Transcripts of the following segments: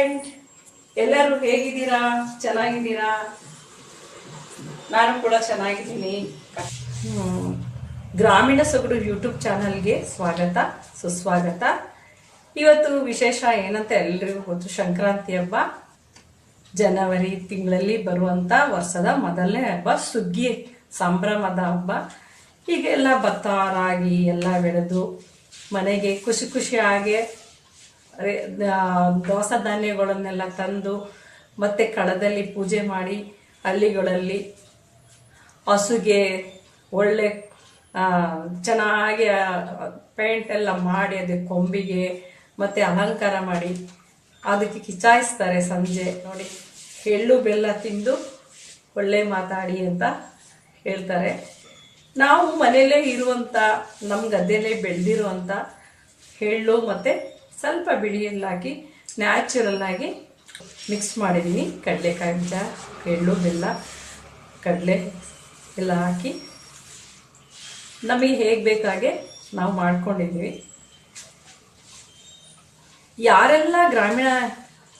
Friend ಎಲ್ಲರೂ ಹೇಗಿದ್ದೀರಾ? ಚೆನ್ನಾಗಿದ್ದೀರಾ? ನಾನು ಕೂಡ ಚೆನ್ನಾಗಿದ್ದೀನಿ. ಗ್ರಾಮೀಣ ಸೊಗಡು ಯೂಟ್ಯೂಬ್ ಚಾನಲ್ಗೆ ಸ್ವಾಗತ, ಸುಸ್ವಾಗತ. ಇವತ್ತು ವಿಶೇಷ ಏನಂತ ಎಲ್ರಿಗೂ ಗೊತ್ತು, ಸಂಕ್ರಾಂತಿ ಹಬ್ಬ. ಜನವರಿ ತಿಂಗಳಲ್ಲಿ ಬರುವಂತ ವರ್ಷದ ಮೊದಲನೇ ಹಬ್ಬ, ಸುಗ್ಗಿ ಸಂಭ್ರಮದ ಹಬ್ಬ. ಹೀಗೆಲ್ಲ ಭತ್ತ ರಾಗಿ ಎಲ್ಲ ಬೆಳೆದು ಮನೆಗೆ ಖುಷಿ ಖುಷಿಯಾಗಿ ದವಸ ಧಾನ್ಯಗಳನ್ನೆಲ್ಲ ತಂದು ಮತ್ತೆ ಕಳದಲ್ಲಿ ಪೂಜೆ ಮಾಡಿ ಹಳ್ಳಿಗಳಲ್ಲಿ ಹಸುಗೆ ಒಳ್ಳೆ ಚೆನ್ನಾಗಿ ಪೇಂಟ್ ಎಲ್ಲ ಮಾಡಿ ಅದಕ್ಕೆ ಕೊಂಬಿಗೆ ಮತ್ತೆ ಅಲಂಕಾರ ಮಾಡಿ ಅದಕ್ಕೆ ಕಿಚಾಯಿಸ್ತಾರೆ ಸಂಜೆ. ನೋಡಿ, ಎಳ್ಳು ಬೆಲ್ಲ ತಿಂದು ಒಳ್ಳೆ ಮಾತಾಡಿ ಅಂತ ಹೇಳ್ತಾರೆ. ನಾವು ಮನೆಯಲ್ಲೇ ಇರುವಂಥ ನಮ್ಮ ಗದ್ದೆಯಲ್ಲೇ ಬೆಳೆದಿರುವಂಥ ಎಳ್ಳು ಮತ್ತು ಸ್ವಲ್ಪ ಬಿಳಿಯಲ್ಲಾಗಿ ನ್ಯಾಚುರಲ್ ಆಗಿ ಮಿಕ್ಸ್ ಮಾಡಿದ್ದೀನಿ ಕಡಲೆಕಾಯಿ ಬೀಜ, ಎಳ್ಳು, ಬೆಲ್ಲ, ಕಡಲೆ ಎಲ್ಲ ಹಾಕಿ. ನಮಗೆ ಹೇಗೆ ಬೇಕಾಗೆ ನಾವು ಮಾಡ್ಕೊಂಡಿದ್ದೀವಿ. ಯಾರೆಲ್ಲ ಗ್ರಾಮೀಣ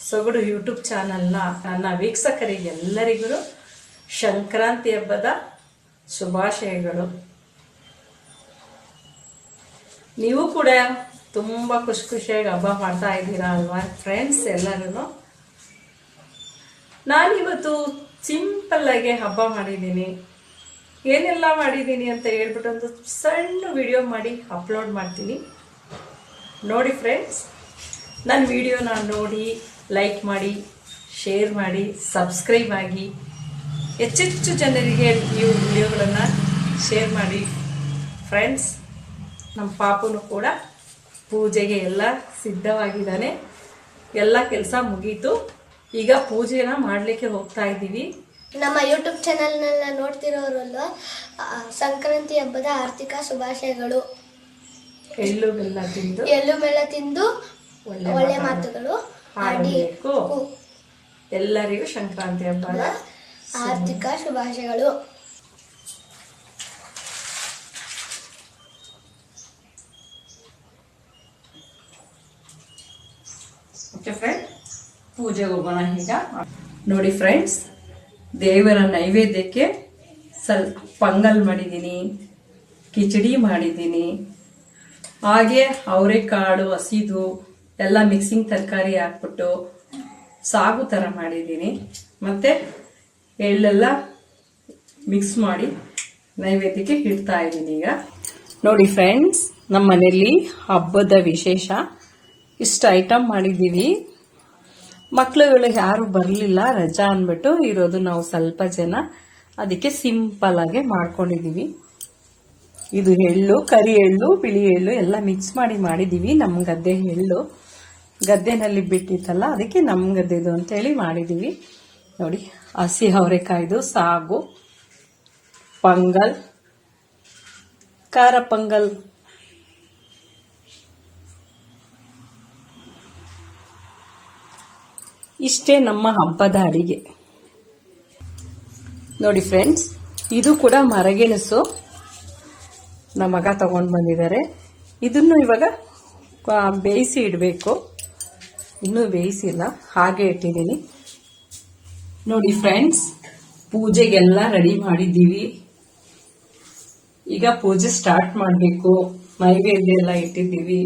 ಸೊಗಡು ಯೂಟ್ಯೂಬ್ ಚಾನಲ್ನ ನನ್ನ ವೀಕ್ಷಕರಿಗೆಲ್ಲರಿಗೂ ಸಂಕ್ರಾಂತಿ ಹಬ್ಬದ ಶುಭಾಶಯಗಳು. ನೀವು ಕೂಡ ತುಂಬ ಖುಷಿ ಖುಷಿಯಾಗಿ ಹಬ್ಬ ಮಾಡ್ತಾ ಇದ್ದೀರಾ ಅಲ್ವಾ ಫ್ರೆಂಡ್ಸ್ ಎಲ್ಲರೂ ನಾನಿವತ್ತು ಸಿಂಪಲ್ ಆಗಿ ಹಬ್ಬ ಮಾಡಿದ್ದೀನಿ. ಏನೆಲ್ಲ ಮಾಡಿದ್ದೀನಿ ಅಂತ ಹೇಳ್ಬಿಟ್ಟು ಒಂದು ಸಣ್ಣ ವಿಡಿಯೋ ಮಾಡಿ ಅಪ್ಲೋಡ್ ಮಾಡ್ತೀನಿ. ನೋಡಿ ಫ್ರೆಂಡ್ಸ್ ನನ್ನ ವಿಡಿಯೋನ ನೋಡಿ ಲೈಕ್ ಮಾಡಿ ಶೇರ್ ಮಾಡಿ ಸಬ್ಸ್ಕ್ರೈಬ್ ಆಗಿ, ಹೆಚ್ಚೆಚ್ಚು ಜನರಿಗೆ ಈ ವಿಡಿಯೋಗಳನ್ನು ಶೇರ್ ಮಾಡಿ. ಫ್ರೆಂಡ್ಸ್ ನಮ್ಮ ಪಾಪನು ಕೂಡ ಪೂಜೆಗೆ ಎಲ್ಲ ಸಿದ್ಧವಾಗಿದ್ದಾನೆ. ಎಲ್ಲ ಕೆಲಸ ಮುಗೀತು. ಈಗ ಪೂಜೆನ ಮಾಡಲಿಕ್ಕೆ ಹೋಗ್ತಾ ಇದ್ದೀವಿ. ನಮ್ಮ ಯೂಟ್ಯೂಬ್ ಚಾನಲ್ನೆಲ್ಲ ನೋಡ್ತಿರೋರಲ್ವ? ಸಂಕ್ರಾಂತಿ ಹಬ್ಬದ ಆರ್ಥಿಕ ಶುಭಾಶಯಗಳು. ಎಳ್ಳು ಬೆಲ್ಲ ತಿಂದು ಎಳ್ಳು ಬೆಲ್ಲ ತಿಂದು ಒಳ್ಳೆ ಮಾತುಗಳು ಆಡಿ ಆಡಬೇಕು ಎಲ್ಲರಿಗೂ ಸಂಕ್ರಾಂತಿ ಹಬ್ಬದ ಆರ್ಥಿಕ ಶುಭಾಶಯಗಳು. ಓಕೆ ಫ್ರೆಂಡ್ ಪೂಜೆಗೆ ಹೋಗೋಣ ಈಗ. ನೋಡಿ ಫ್ರೆಂಡ್ಸ್ ದೇವರ ನೈವೇದ್ಯಕ್ಕೆ ಸ್ವಲ್ಪ ಪೊಂಗಲ್ ಮಾಡಿದ್ದೀನಿ, ಕಿಚಡಿ ಮಾಡಿದ್ದೀನಿ. ಹಾಗೆ ಅವರೆಕಾಳು, ಹಸಿದು, ಎಲ್ಲ ಮಿಕ್ಸಿಂಗ್ ತರಕಾರಿ ಹಾಕ್ಬಿಟ್ಟು ಸಾಗು ಥರ ಮಾಡಿದ್ದೀನಿ. ಮತ್ತು ಎಳ್ಳೆಲ್ಲ ಮಿಕ್ಸ್ ಮಾಡಿ ನೈವೇದ್ಯಕ್ಕೆ ಇಡ್ತಾ ಇದ್ದೀನಿ ಈಗ. ನೋಡಿ ಫ್ರೆಂಡ್ಸ್ ನಮ್ಮ ಮನೆಯಲ್ಲಿ ಹಬ್ಬದ ವಿಶೇಷ ಇಷ್ಟು ಐಟಮ್ ಮಾಡಿದ್ದೀವಿ ಮಕ್ಕಳುಗಳು ಯಾರು ಬರಲಿಲ್ಲ, ರಜಾ ಅಂದ್ಬಿಟ್ಟು ಇರೋದು ನಾವು ಸ್ವಲ್ಪ ಜನ. ಅದಕ್ಕೆ ಸಿಂಪಲ್ ಆಗಿ ಮಾಡ್ಕೊಂಡಿದ್ದೀವಿ ಇದು ಎಳ್ಳು, ಕರಿ ಎಳ್ಳು, ಬಿಳಿ ಎಳ್ಳು ಎಲ್ಲ ಮಿಕ್ಸ್ ಮಾಡಿ ಮಾಡಿದ್ದೀವಿ ನಮ್ಮ ಗದ್ದೆ ಎಳ್ಳು. ಗದ್ದೆನಲ್ಲಿ ಬಿಟ್ಟಿತ್ತಲ್ಲ, ಅದಕ್ಕೆ ನಮ್ಮ ಗದ್ದೆದು ಅಂತೇಳಿ ಮಾಡಿದ್ದೀವಿ ನೋಡಿ, ಹಸಿ ಅವರೆಕಾಯ್ದು, ಸಾಗು, ಪೊಂಗಲ್, ಖಾರ ಪೊಂಗಲ್. ಇಷ್ಟೇ ನಮ್ಮ ಹಬ್ಬದ ಅಡಿಗೆ. ನೋಡಿ ಫ್ರೆಂಡ್ಸ್ ಇದು ಕೂಡ ಮರಗೆಣಸು ನಮ್ಮ ಮಗ ತಗೊಂಡು ಬಂದಿದ್ದಾರೆ. ಇದನ್ನು ಇವಾಗ ಬೇಯಿಸಿ ಇಡಬೇಕು. ಇನ್ನೂ ಬೇಯಿಸಿಲ್ಲ, ಹಾಗೆ ಇಟ್ಟಿದ್ದೀನಿ. ನೋಡಿ ಫ್ರೆಂಡ್ಸ್ ಪೂಜೆಗೆಲ್ಲ ರೆಡಿ ಮಾಡಿದ್ದೀವಿ. ಈಗ ಪೂಜೆ ಸ್ಟಾರ್ಟ್ ಮಾಡಬೇಕು. ನೈವೇದ್ಯ ಎಲ್ಲ ಇಟ್ಟಿದ್ದೀವಿ.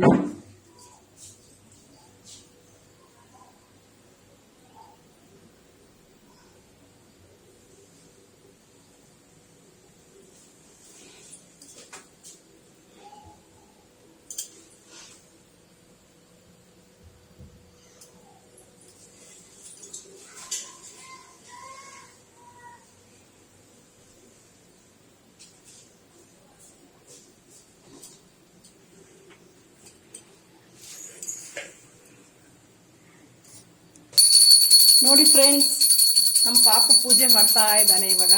ನೋಡಿ ಫ್ರೆಂಡ್ಸ್ ನಮ್ಮ ಪಾಪು ಪೂಜೆ ಮಾಡ್ತಾ ಇದ್ದಾನೆ ಇವಾಗ.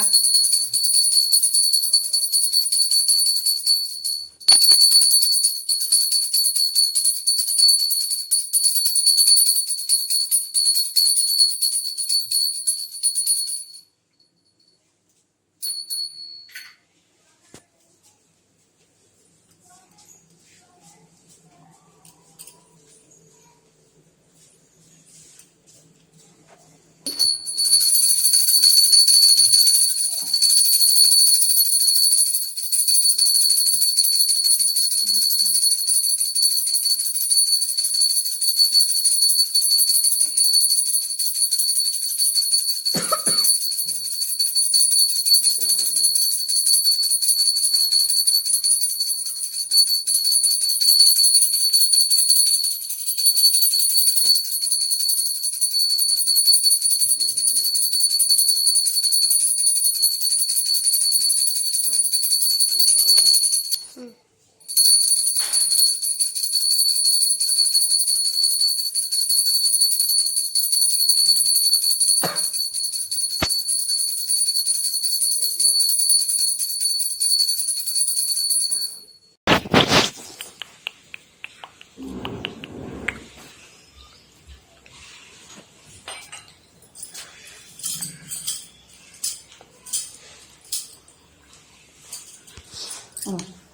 Ó.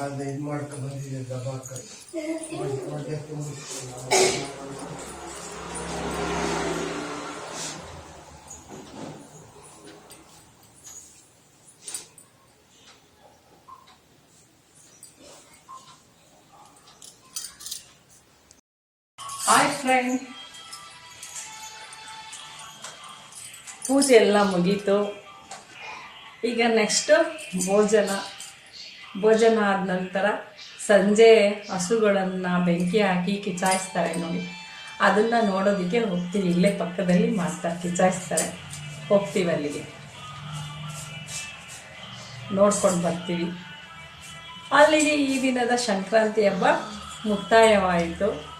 ಅದು ಇದು ಮಾಡ್ಕೊಂಡು ಬಂದಿದೆ ದಬಾಕ ಫ್ರೆಂಡ್ ಪೂಜೆ ಎಲ್ಲ ಮುಗೀತು. ಈಗ ನೆಕ್ಸ್ಟು ಭೋಜನ. ಭೋಜನ ಆದ ನಂತರ ಸಂಜೆ ಹಸುಗಳನ್ನು ಬೆಂಕಿ ಹಾಕಿ ಕಿಚಾಯಿಸ್ತಾರೆ ನೋಡಿ. ಅದನ್ನು ನೋಡೋದಕ್ಕೆ ಹೋಗ್ತೀವಿ. ಇಲ್ಲೇ ಪಕ್ಕದಲ್ಲಿ ಮಾಡ್ತಾರೆ, ಕಿಚಾಯಿಸ್ತಾರೆ. ಹೋಗ್ತೀವಿ ಅಲ್ಲಿಗೆ. ನೋಡ್ಕೊಂಡು ಬರ್ತೀವಿ. ಅಲ್ಲಿಗೆ ಈ ದಿನದ ಸಂಕ್ರಾಂತಿ ಹಬ್ಬ ಮುಕ್ತಾಯವಾಯಿತು.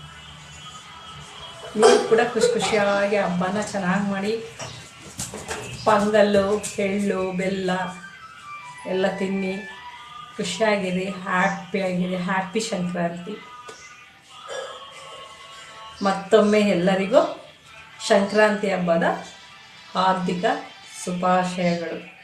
ನೀವು ಕೂಡ ಖುಷಿ ಖುಷಿಯಾಗಿ ಹಬ್ಬನ ಚೆನ್ನಾಗಿ ಮಾಡಿ. ಪೊಂಗಲ್ಲು ಎಳ್ಳು ಬೆಲ್ಲ ಎಲ್ಲ ತಿನ್ನಿ. ಖುಷಿಯಾಗಿರಿ ಹ್ಯಾಪಿಯಾಗಿರಿ ಹ್ಯಾಪಿ ಸಂಕ್ರಾಂತಿ. ಮತ್ತೊಮ್ಮೆ ಎಲ್ಲರಿಗೂ ಸಂಕ್ರಾಂತಿ ಹಬ್ಬದ ಹಾರ್ದಿಕ ಶುಭಾಶಯಗಳು.